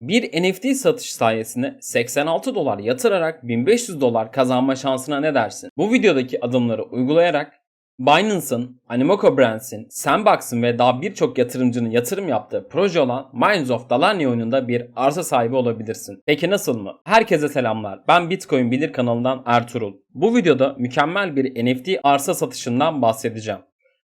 Bir NFT satış sayesinde 86 dolar yatırarak 1500 dolar kazanma şansına ne dersin? Bu videodaki adımları uygulayarak Binance'ın, Animoca Brands'in, Sandbox'ın ve daha birçok yatırımcının yatırım yaptığı proje olan Mines of Dalarni oyununda bir arsa sahibi olabilirsin. Peki nasıl mı? Herkese selamlar. Ben Bitcoin Bilir kanalından Ertuğrul. Bu videoda mükemmel bir NFT arsa satışından bahsedeceğim.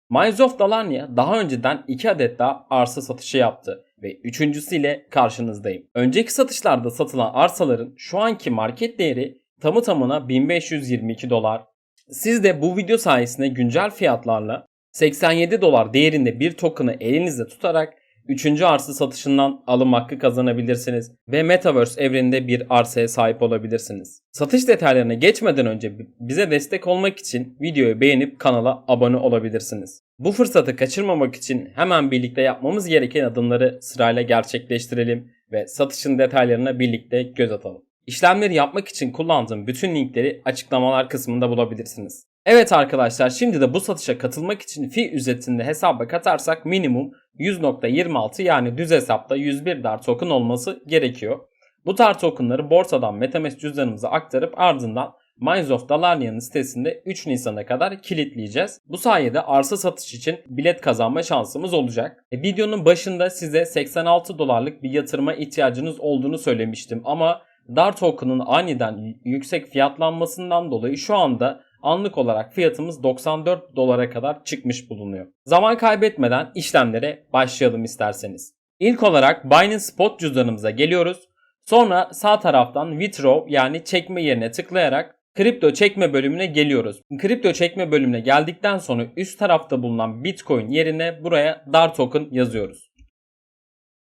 Mines of Dalarnia daha önceden 2 adet daha arsa satışı yaptı ve üçüncüsüyle karşınızdayım. Önceki satışlarda satılan arsaların şu anki market değeri tamı tamına 1522 dolar. Siz de bu video sayesinde güncel fiyatlarla 87 dolar değerinde bir token'ı elinizde tutarak 3. arsa satışından alım hakkı kazanabilirsiniz ve Metaverse evreninde bir arsaya sahip olabilirsiniz. Satış detaylarına geçmeden önce bize destek olmak için videoyu beğenip kanala abone olabilirsiniz. Bu fırsatı kaçırmamak için hemen birlikte yapmamız gereken adımları sırayla gerçekleştirelim ve satışın detaylarına birlikte göz atalım. İşlemleri yapmak için kullandığım bütün linkleri açıklamalar kısmında bulabilirsiniz. Evet arkadaşlar şimdi de bu satışa katılmak için fi ücretinde hesaba katarsak minimum 100.26 yani düz hesapta 101 dar token olması gerekiyor. Bu tar tokenları borsadan Metamask cüzdanımıza aktarıp ardından Mines of Dalarnia'nın sitesinde 3 Nisan'a kadar kilitleyeceğiz. Bu sayede arsa satış için bilet kazanma şansımız olacak. E, videonun başında size 86 dolarlık bir yatırıma ihtiyacınız olduğunu söylemiştim ama DAR token'ın aniden yüksek fiyatlanmasından dolayı şu anda anlık olarak fiyatımız 94 dolara kadar çıkmış bulunuyor. Zaman kaybetmeden işlemlere başlayalım isterseniz. İlk olarak Binance Spot cüzdanımıza geliyoruz. Sonra sağ taraftan withdraw yani çekme yerine tıklayarak kripto çekme bölümüne geliyoruz. Kripto çekme bölümüne geldikten sonra üst tarafta bulunan Bitcoin yerine buraya DAR token yazıyoruz.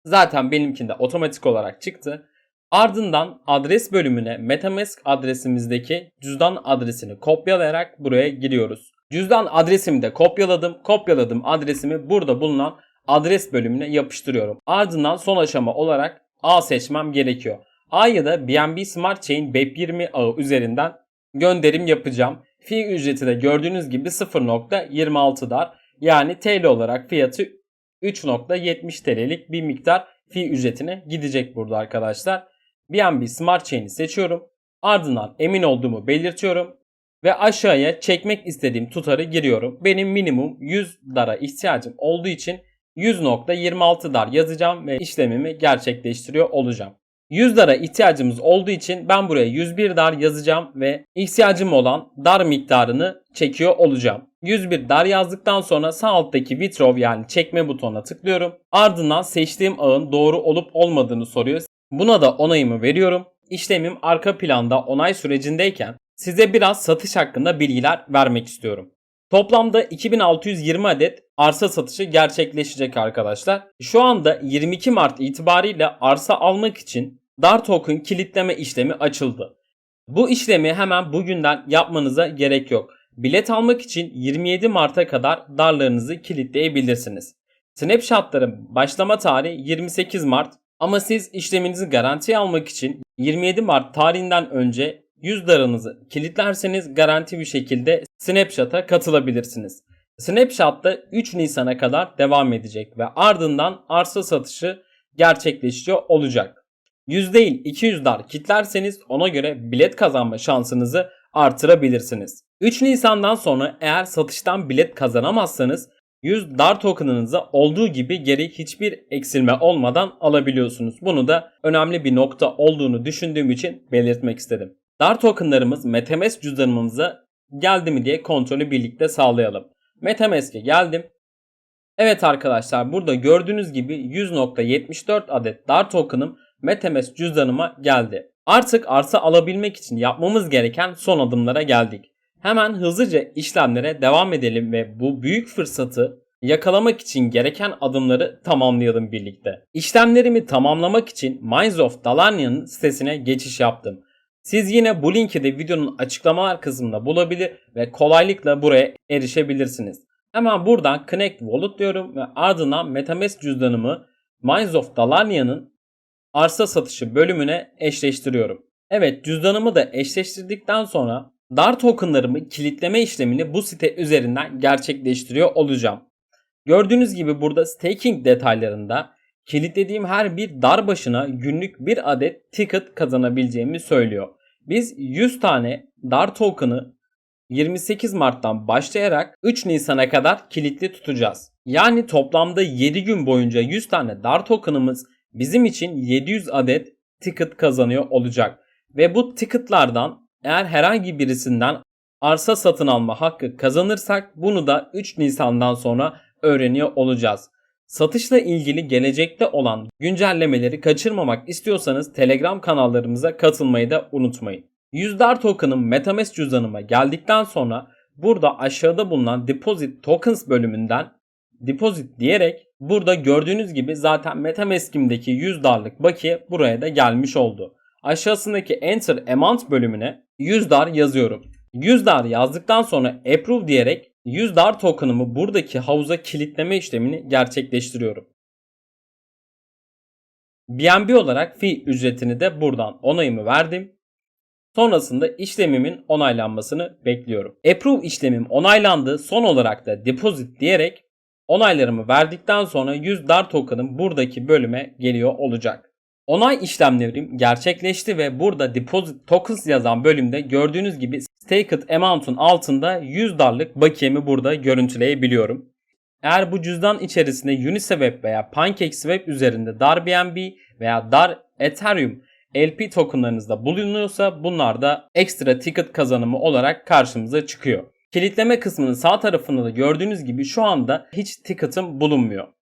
Zaten benimkinde otomatik olarak çıktı. Ardından adres bölümüne Metamask adresimizdeki cüzdan adresini kopyalayarak buraya giriyoruz. Cüzdan adresimi de kopyaladım. Kopyaladım adresimi burada bulunan adres bölümüne yapıştırıyorum. Ardından son aşama olarak A seçmem gerekiyor. A'ya da BNB Smart Chain BEP20 ağı üzerinden gönderim yapacağım. Fi ücreti de gördüğünüz gibi 0.26 dar. Yani TL olarak fiyatı 3.70 TL'lik bir miktar fi ücretine gidecek burada arkadaşlar. BNB Smart Chain'i seçiyorum. Ardından emin olduğumu belirtiyorum. Ve aşağıya çekmek istediğim tutarı giriyorum. Benim minimum 100 dara ihtiyacım olduğu için 100.26 dar yazacağım ve işlemimi gerçekleştiriyor olacağım. 100 dara ihtiyacımız olduğu için ben buraya 101 dar yazacağım ve ihtiyacım olan dar miktarını çekiyor olacağım. 101 dar yazdıktan sonra sağ alttaki withdraw yani çekme butonuna tıklıyorum. Ardından seçtiğim ağın doğru olup olmadığını soruyor. Buna da onayımı veriyorum. İşlemim arka planda onay sürecindeyken size biraz satış hakkında bilgiler vermek istiyorum. Toplamda 2620 adet arsa satışı gerçekleşecek arkadaşlar. Şu anda 22 Mart itibariyle arsa almak için DAR token kilitleme işlemi açıldı. Bu işlemi hemen bugünden yapmanıza gerek yok. Bilet almak için 27 Mart'a kadar darlarınızı kilitleyebilirsiniz. Snapshot'ların başlama tarihi 28 Mart ama siz işleminizi garantiye almak için 27 Mart tarihinden önce 100 darınızı kilitlerseniz garanti bir şekilde Snapshot'a katılabilirsiniz. Snapshot da 3 Nisan'a kadar devam edecek ve ardından arsa satışı gerçekleşiyor olacak. 100 değil 200 dar kitlerseniz ona göre bilet kazanma şansınızı artırabilirsiniz. 3 Nisan'dan sonra eğer satıştan bilet kazanamazsanız 100 DAR token'ınızı olduğu gibi geri hiçbir eksilme olmadan alabiliyorsunuz. Bunu da önemli bir nokta olduğunu düşündüğüm için belirtmek istedim. DAR tokenlarımız Metamask cüzdanımıza geldi mi diye kontrolü birlikte sağlayalım. Metamask'e geldim. Evet arkadaşlar burada gördüğünüz gibi 100.74 adet DAR token'ım Metamask cüzdanıma geldi. Artık arsa alabilmek için yapmamız gereken son adımlara geldik. Hemen hızlıca işlemlere devam edelim ve bu büyük fırsatı yakalamak için gereken adımları tamamlayalım birlikte. İşlemlerimi tamamlamak için Minds of Dalarnia'nın sitesine geçiş yaptım. Siz yine bu linki de videonun açıklamalar kısmında bulabilir ve kolaylıkla buraya erişebilirsiniz. Hemen buradan Connect Wallet diyorum ve ardından Metamask cüzdanımı Minds of Dalarnia'nın arsa satışı bölümüne eşleştiriyorum. Evet cüzdanımı da eşleştirdikten sonra DAR tokenlarımı kilitleme işlemini bu site üzerinden gerçekleştiriyor olacağım. Gördüğünüz gibi burada staking detaylarında kilitlediğim her bir dar başına günlük bir adet ticket kazanabileceğimi söylüyor. Biz 100 tane dar token'ı 28 Mart'tan başlayarak 3 Nisan'a kadar kilitli tutacağız. Yani toplamda 7 gün boyunca 100 tane dar token'ımız bizim için 700 adet ticket kazanıyor olacak. Ve bu ticketlardan eğer herhangi birisinden arsa satın alma hakkı kazanırsak bunu da 3 Nisan'dan sonra öğreniyor olacağız. Satışla ilgili gelecekte olan güncellemeleri kaçırmamak istiyorsanız Telegram kanallarımıza katılmayı da unutmayın. Yüzdar token'ım Metamask cüzdanıma geldikten sonra burada aşağıda bulunan Deposit Tokens bölümünden Deposit diyerek burada gördüğünüz gibi zaten Metamask'imdeki 100 darlık bakiye buraya da gelmiş oldu. Aşağısındaki Enter Amount bölümüne 100 dar yazıyorum. 100 dar yazdıktan sonra Approve diyerek 100 dar token'ımı buradaki havuza kilitleme işlemini gerçekleştiriyorum. BNB olarak fee ücretini de buradan onayımı verdim. Sonrasında işlemimin onaylanmasını bekliyorum. Approve işlemim onaylandı. Son olarak da deposit diyerek onaylarımı verdikten sonra 100 dar token'ım buradaki bölüme geliyor olacak. Onay işlemlerim gerçekleşti ve burada deposit tokens yazan bölümde gördüğünüz gibi staked amount'un altında 100 darlık bakiyemi burada görüntüleyebiliyorum. Eğer bu cüzdan içerisinde Uniswap veya PancakeSwap üzerinde dar BNB veya dar Ethereum LP tokenlarınızda bulunuyorsa bunlar da ekstra ticket kazanımı olarak karşımıza çıkıyor. Kilitleme kısmının sağ tarafında da gördüğünüz gibi şu anda hiç ticket'ım bulunmuyor.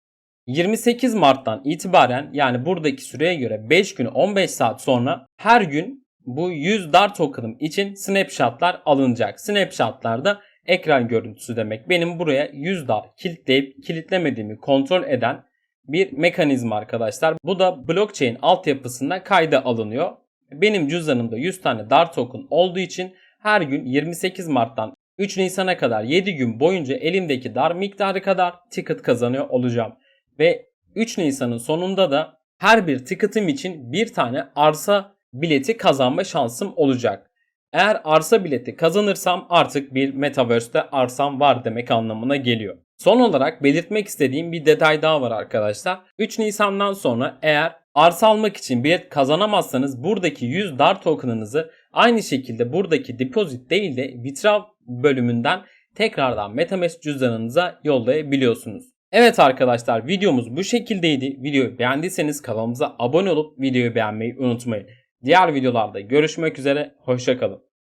28 Mart'tan itibaren yani buradaki süreye göre 5 gün 15 saat sonra her gün bu 100 dar token'ım için snapshotlar alınacak. Snapshotlar da ekran görüntüsü demek. Benim buraya 100 dar kilitleyip kilitlemediğimi kontrol eden bir mekanizma arkadaşlar. Bu da blockchain altyapısında kayda alınıyor. Benim cüzdanımda 100 tane dar token olduğu için her gün 28 Mart'tan 3 Nisan'a kadar 7 gün boyunca elimdeki dar miktarı kadar ticket kazanıyor olacağım. Ve 3 Nisan'ın sonunda da her bir ticket'ım için bir tane arsa bileti kazanma şansım olacak. Eğer arsa bileti kazanırsam artık bir metaverse'te arsam var demek anlamına geliyor. Son olarak belirtmek istediğim bir detay daha var arkadaşlar. 3 Nisan'dan sonra eğer arsa almak için bilet kazanamazsanız buradaki 100 dar token'ınızı aynı şekilde buradaki deposit değil de withdraw bölümünden tekrardan Metamask cüzdanınıza yollayabiliyorsunuz. Evet arkadaşlar videomuz bu şekildeydi. Videoyu beğendiyseniz kanalımıza abone olup videoyu beğenmeyi unutmayın. Diğer videolarda görüşmek üzere. Hoşçakalın.